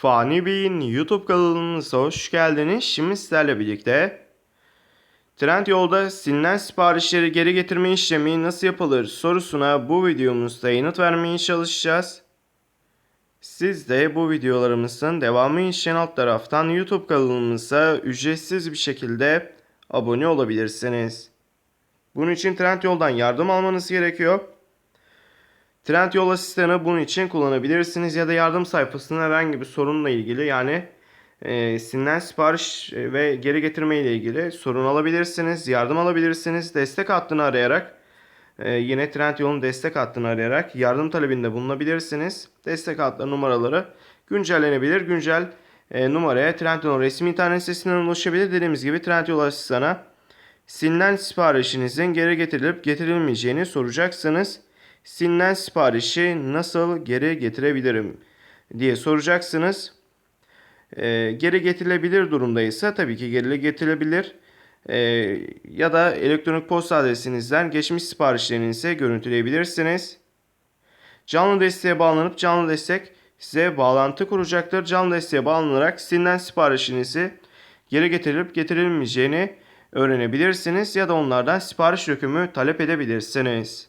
Fani Bey'in YouTube kanalımıza hoş geldiniz. Şimdi sizlerle birlikte Trendyol'da silinen siparişleri geri getirme işlemi nasıl yapılır sorusuna bu videomuzda yanıt vermeye çalışacağız. Siz de bu videolarımızın devamı için alt taraftan YouTube kanalımıza ücretsiz bir şekilde abone olabilirsiniz. Bunun için Trendyol'dan yardım almanız gerekiyor. Trendyol asistanı bunun için kullanabilirsiniz ya da yardım sayfasının herhangi bir sorunla ilgili yani e, silinen sipariş e, ve geri getirme ile ilgili sorun alabilirsiniz, yardım alabilirsiniz. Destek hattını arayarak e, yine Trendyol'un destek hattını arayarak yardım talebinde bulunabilirsiniz. Destek hattı numaraları güncellenebilir. Güncel e, numaraya Trendyol'un resmi internet sitesinden ulaşabilir. Dediğimiz gibi Trendyol asistanı silinen siparişinizin geri getirilip getirilmeyeceğini soracaksınız. Silinen siparişi nasıl geri getirebilirim diye soracaksınız. Ee, geri getirilebilir durumdaysa tabii ki geri getirilebilir. Ee, ya da elektronik posta adresinizden geçmiş siparişlerinizi görüntüleyebilirsiniz. Canlı desteğe bağlanıp canlı destek size bağlantı kuracaktır. Canlı desteğe bağlanarak silinen siparişinizi geri getirilip getirilmeyeceğini öğrenebilirsiniz ya da onlardan sipariş dökümü talep edebilirsiniz.